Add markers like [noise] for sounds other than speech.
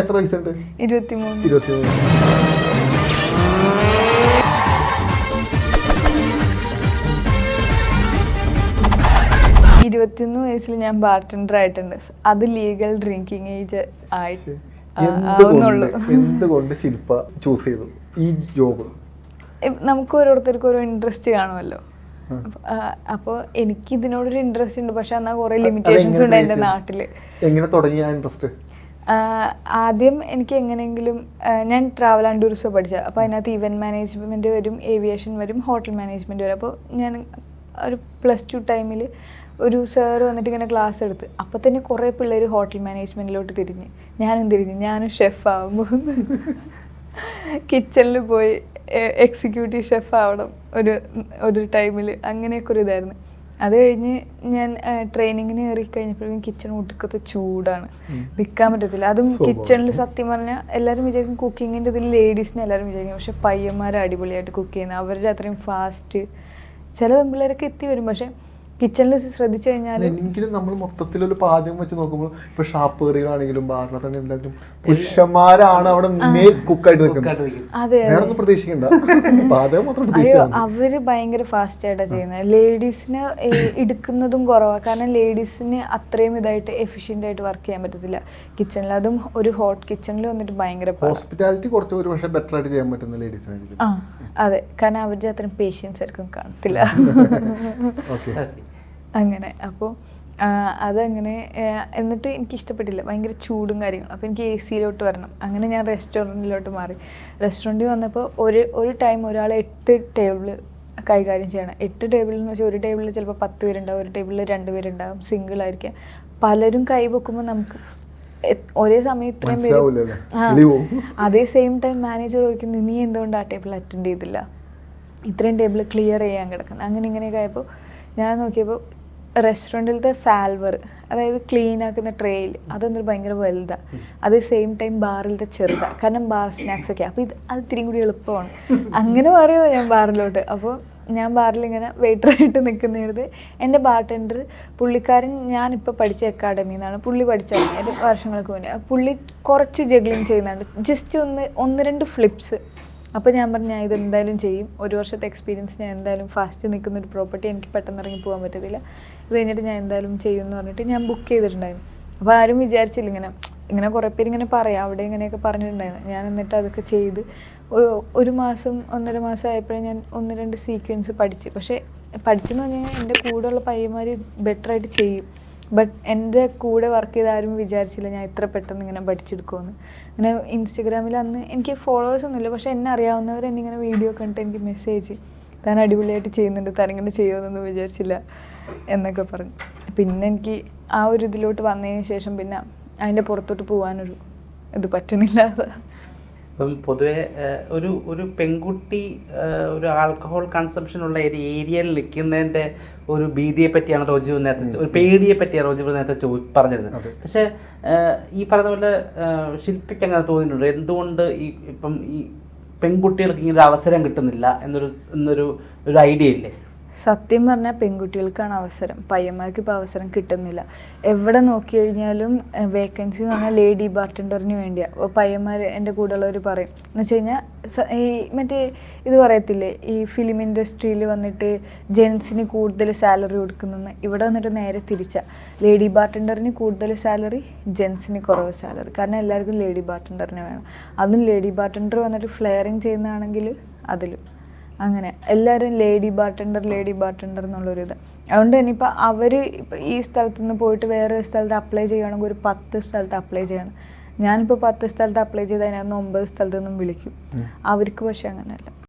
എത്ര വയസ്സുണ്ട്? ഇരുപത്തിമൂന്ന്. ഇരുപത്തി മൂന്ന് ഇരുപത്തിയൊന്ന് വയസ്സിൽ ഞാൻ ബാർട്ടൻഡർ ആയിട്ടുണ്ട്. അത് ലീഗൽ ഡ്രിങ്കിങ് ഏജ് ആയിട്ട് എന്തുകൊണ്ട് ശില്പ ചൂസ് ചെയ്തു ഈ ജോബ് നമുക്ക് ഓരോരുത്തർക്കും ഓരോ ഇൻട്രസ്റ്റ് കാണുമല്ലോ. അപ്പോൾ എനിക്ക് ഇതിനോടൊരു ഇൻട്രസ്റ്റ് ഉണ്ട്. പക്ഷെ എന്നാൽ കുറേ ലിമിറ്റേഷൻസ് ഉണ്ട് എന്റെ നാട്ടിൽ. എങ്ങനെ തുടങ്ങിയ ഇൻട്രസ്റ്റ് ആദ്യം എനിക്ക് എങ്ങനെയെങ്കിലും ഞാൻ ട്രാവൽ ആൻഡ് ടൂറിസം പഠിച്ചത്. അപ്പോൾ അതിനകത്ത് ഇവന്റ് മാനേജ്മെന്റ് വരും ഏവിയേഷൻ വരും ഹോട്ടൽ മാനേജ്മെന്റ് വരും. അപ്പോൾ ഞാൻ ഒരു പ്ലസ് ടു ടൈമിൽ ഒരു സാർ വന്നിട്ട് ഇങ്ങനെ ക്ലാസ് എടുത്ത്. അപ്പോൾ തന്നെ കുറേ പിള്ളേർ ഹോട്ടൽ മാനേജ്മെന്റിലോട്ട് തിരിഞ്ഞ്. ഞാനും തിരിഞ്ഞ്. ഞാനും ഷെഫ് ആകുമ്പോൾ കിച്ചണിൽ പോയി എക്സിക്യൂട്ടീവ് ഷെഫ് ആവണം ഒരു ഒരു ടൈമിൽ അങ്ങനെയൊക്കെ ഒരു ഇതായിരുന്നു. അത് കഴിഞ്ഞ് ഞാൻ ട്രെയിനിങ്ങിന് കയറി കഴിഞ്ഞപ്പോഴും കിച്ചൺ ഒടുക്കത്തെ ചൂടാണ്. നിൽക്കാൻ പറ്റത്തില്ല. അതും കിച്ചണിൽ സത്യം പറഞ്ഞാൽ എല്ലാവരും വിചാരിക്കും കുക്കിങ്ങിന്റെ ഇതിൽ ലേഡീസിനെ എല്ലാവരും വിചാരിക്കും. പക്ഷെ പയ്യന്മാർ അടിപൊളിയായിട്ട് കുക്ക് ചെയ്യുന്നത് അവരുടെ അത്രയും ഫാസ്റ്റ് ചില പെൺപിള്ളേരൊക്കെ എത്തി വരും. പക്ഷെ കിച്ചണിൽ ശ്രദ്ധിച്ചു കഴിഞ്ഞാൽ എനിക്കിത് നമ്മൾ മൊത്തത്തിലൊരു പാചകം വെച്ച് നോക്കുമ്പോൾ ഇപ്പൊ ഷാപ്പേറികളാണെങ്കിലും ബാറിലാണെങ്കിലും എല്ലാത്തിലും പുരുഷന്മാരാണ് അവിടെ മെയിൻ കുക്കായിട്ട് നിൽക്കുന്നത്. അതെ പ്രതീക്ഷിക്കണ്ട. പാചകം മാത്രം അയ്യോ അവർ ഭയങ്കര ഫാസ്റ്റ് ആയിട്ടാണ് ചെയ്യുന്നത് ലേഡീസിന് എടുക്കുന്നതും കുറവാണ് കാരണം ലേഡീസിന് അത്രയും ഇതായിട്ട് എഫിഷ്യന്റ് ആയിട്ട് വർക്ക് ചെയ്യാൻ പറ്റത്തില്ല. കിച്ചണിൽ അതും ഒരു ഹോട്ട് കിച്ചണിൽ വന്നിട്ട് ഭയങ്കര ഹോസ്പിറ്റാലിറ്റി കുറച്ച് ഒരു പക്ഷേ ബെറ്റർ ആയിട്ട് ചെയ്യാൻ പറ്റുന്ന ലേഡീസ് ആ അതെ. കാരണം അവരുടെ അത്രയും പേഷ്യൻസ് ആയിരിക്കും കാണത്തില്ല. [laughs] ഓക്കെ അങ്ങനെ. അപ്പോൾ അതങ്ങനെ എന്നിട്ട് എനിക്ക് ഇഷ്ടപ്പെട്ടില്ല ഭയങ്കര ചൂടും കാര്യങ്ങളും. അപ്പോൾ എനിക്ക് എ സിയിലോട്ട് വരണം. അങ്ങനെ ഞാൻ റെസ്റ്റോറന്റിലോട്ട് മാറി. റെസ്റ്റോറന്റിൽ വന്നപ്പോൾ ഒരു ഒരു ടൈം ഒരാൾ എട്ട് ടേബിൾ കൈകാര്യം ചെയ്യണം. എട്ട് ടേബിളിൽ എന്ന് വെച്ചാൽ ഒരു ടേബിളിൽ ചിലപ്പോൾ പത്ത് പേരുണ്ടാവും ഒരു ടേബിളിൽ രണ്ട് പേരുണ്ടാവും സിംഗിൾ ആയിരിക്കാം. പലരും കൈ വെക്കുമ്പോൾ നമുക്ക് ഒരേ സമയം ഇത്രയും പേര് അതേ സെയിം ടൈം മാനേജർ ചോദിക്കുന്നു നീ എന്തുകൊണ്ട് ആ ടേബിൾ അറ്റൻഡ് ചെയ്തില്ല? ഇത്രയും ടേബിൾ ക്ലിയർ ചെയ്യാൻ കിടക്കുന്നത് അങ്ങനെ ഇങ്ങനെയൊക്കെ ആയപ്പോൾ ഞാൻ നോക്കിയപ്പോൾ റെസ്റ്റോറന്റിലത്തെ സാൽവർ അതായത് ക്ലീൻ ആക്കുന്ന ട്രേയിൽ അതൊന്നൊരു ഭയങ്കര വലുതാണ് അതേ സെയിം ടൈം ബാറിലത്തെ ചെറുതാണ് കാരണം ബാർ സ്നാക്സ് ഒക്കെ. അപ്പോൾ ഇത് അത് ഇത്തിരി കൂടി എളുപ്പമാണ്. അങ്ങനെ പറയുമോ ഞാൻ ബാറിലോട്ട് അപ്പോൾ ഞാൻ ബാറിൽ ഇങ്ങനെ വെയിറ്ററായിട്ട് നിൽക്കുന്നത് എന്റെ ബാർട്ടൻഡർ പുള്ളിക്കാരൻ ഞാനിപ്പോൾ പഠിച്ച അക്കാഡമിയിൽ നിന്നാണ് പുള്ളി പഠിച്ചത് വർഷങ്ങൾക്ക് മുന്നേ. പുള്ളി കുറച്ച് ജഗ്ലിങ് ചെയ്യുന്നുണ്ട്. ജസ്റ്റ് ഒന്ന് ഒന്ന് രണ്ട് ഫ്ലിപ്സ് അപ്പോൾ ഞാൻ പറഞ്ഞു ഞാൻ ഇത് എന്തായാലും ചെയ്യും. ഒരു വർഷത്തെ എക്സ്പീരിയൻസ് ഞാൻ എന്തായാലും ഫാസ്റ്റ് നിൽക്കുന്ന ഒരു പ്രോപ്പർട്ടി എനിക്ക് പെട്ടെന്ന് ഇറങ്ങി പോകാൻ പറ്റത്തില്ല. ഇത് കഴിഞ്ഞിട്ട് ഞാൻ എന്തായാലും ചെയ്യും എന്ന് പറഞ്ഞിട്ട് ഞാൻ ബുക്ക് ചെയ്തിട്ടുണ്ടായിരുന്നു. അപ്പോൾ ആരും വിചാരിച്ചില്ല ഇങ്ങനെ ഇങ്ങനെ കുറേ പേര് ഇങ്ങനെ പറയാം. അവിടെ ഇങ്ങനെയൊക്കെ പറഞ്ഞിട്ടുണ്ടായിരുന്നു. ഞാൻ എന്നിട്ട് അതൊക്കെ ചെയ്ത് ഒരു മാസം ഒന്നര മാസം ആയപ്പോഴേ ഞാൻ ഒന്ന് രണ്ട് സീക്വൻസ് പഠിച്ച്. പക്ഷേ പഠിച്ചെന്ന് പറഞ്ഞു കഴിഞ്ഞാൽ എന്റെ കൂടെയുള്ള പയ്യന്മാർ ബെറ്ററായിട്ട് ചെയ്യും. ബട്ട് എന്റെ കൂടെ വർക്ക് ചെയ്ത ആരും വിചാരിച്ചില്ല ഞാൻ ഇത്ര പെട്ടെന്ന് ഇങ്ങനെ പഠിച്ചെടുക്കുമെന്ന്. അങ്ങനെ ഇൻസ്റ്റഗ്രാമിൽ അന്ന് എനിക്ക് ഫോളോവേഴ്സ് ഒന്നുമില്ല. പക്ഷെ എന്നെ അറിയാവുന്നവർ എന്നെ ഇങ്ങനെ വീഡിയോ കണ്ടിട്ട് എനിക്ക് മെസ്സേജ് താൻ അടിപൊളിയായിട്ട് ചെയ്യുന്നുണ്ട്. താൻ ഇങ്ങനെ ചെയ്യുമെന്നൊന്നും വിചാരിച്ചില്ല എന്നൊക്കെ പറഞ്ഞു. പിന്നെ എനിക്ക് ആ ഒരു ഇതിലോട്ട് വന്നതിന് ശേഷം പിന്നെ അതിന്റെ പുറത്തോട്ട് പോകാനൊരു ഇത് പറ്റണില്ല ഇപ്പം പൊതുവെ ഒരു ഒരു പെൺകുട്ടി ഒരു ആൽക്കഹോൾ കൺസംഷൻ ഉള്ള ഒരു ഏരിയയിൽ നിൽക്കുന്നതിന്റെ ഒരു ഭീതിയെ പറ്റിയാണ് റോജീവ് നേരത്തെ ഒരു പേടിയെ പറ്റിയാണ് റോജീവ് നേരത്തെ ചോ പറഞ്ഞിരുന്നത്. പക്ഷേ ഈ പറഞ്ഞ പോലെ ശില്പിക്ക് അങ്ങനെ തോന്നിയിട്ടുണ്ട്. എന്തുകൊണ്ട് ഈ ഇപ്പം ഈ പെൺകുട്ടികൾക്ക് ഇങ്ങനെ ഒരു അവസരം കിട്ടുന്നില്ല എന്നൊരു എന്നൊരു ഒരു ഐഡിയ ഇല്ലേ? സത്യം പറഞ്ഞാൽ പെൺകുട്ടികൾക്കാണ് അവസരം. പയ്യന്മാർക്ക് ഇപ്പോൾ അവസരം കിട്ടുന്നില്ല. എവിടെ നോക്കി കഴിഞ്ഞാലും വേക്കൻസി എന്ന് പറഞ്ഞാൽ ലേഡി ബാർട്ടൻഡറിന് വേണ്ടിയാണ് അപ്പോൾ പയ്യന്മാർ എന്റെ കൂടെയുള്ളവർ പറയും. എന്ന് വെച്ച് കഴിഞ്ഞാൽ ഈ മറ്റേ ഇത് പറയത്തില്ലേ? ഈ ഫിലിം ഇൻഡസ്ട്രിയിൽ വന്നിട്ട് ജെൻസിന് കൂടുതൽ സാലറി കൊടുക്കുന്നതെന്ന് ഇവിടെ വന്നിട്ട് നേരെ തിരിച്ചാൽ ലേഡി ബാർട്ടൻഡറിന് കൂടുതൽ സാലറി ജെൻസിന് കുറവ് സാലറി കാരണം എല്ലാവർക്കും ലേഡി ബാർട്ടൻഡറിനെ വേണം. അതും ലേഡി ബാർട്ടൻഡർ വന്നിട്ട് ഫ്ലെയറിങ് ചെയ്യുന്നതാണെങ്കിൽ അതിലും. അങ്ങനെ. എല്ലാവരും ലേഡി ബാർട്ടൻഡർ ലേഡി ബാർട്ടൻഡർ എന്നുള്ളൊരിത് അതുകൊണ്ട് തന്നെ ഇപ്പം അവർ ഇപ്പം ഈ സ്ഥലത്ത് നിന്ന് പോയിട്ട് വേറെ ഒരു സ്ഥലത്ത് അപ്ലൈ ചെയ്യുകയാണെങ്കിൽ ഒരു പത്ത് സ്ഥലത്ത് അപ്ലൈ ചെയ്യണം. ഞാനിപ്പോൾ പത്ത് സ്ഥലത്ത് അപ്ലൈ ചെയ്ത് അതിനകത്ത് ഒമ്പത് സ്ഥലത്തു നിന്നും വിളിക്കും. അവർക്ക് പക്ഷെ അങ്ങനെയല്ല.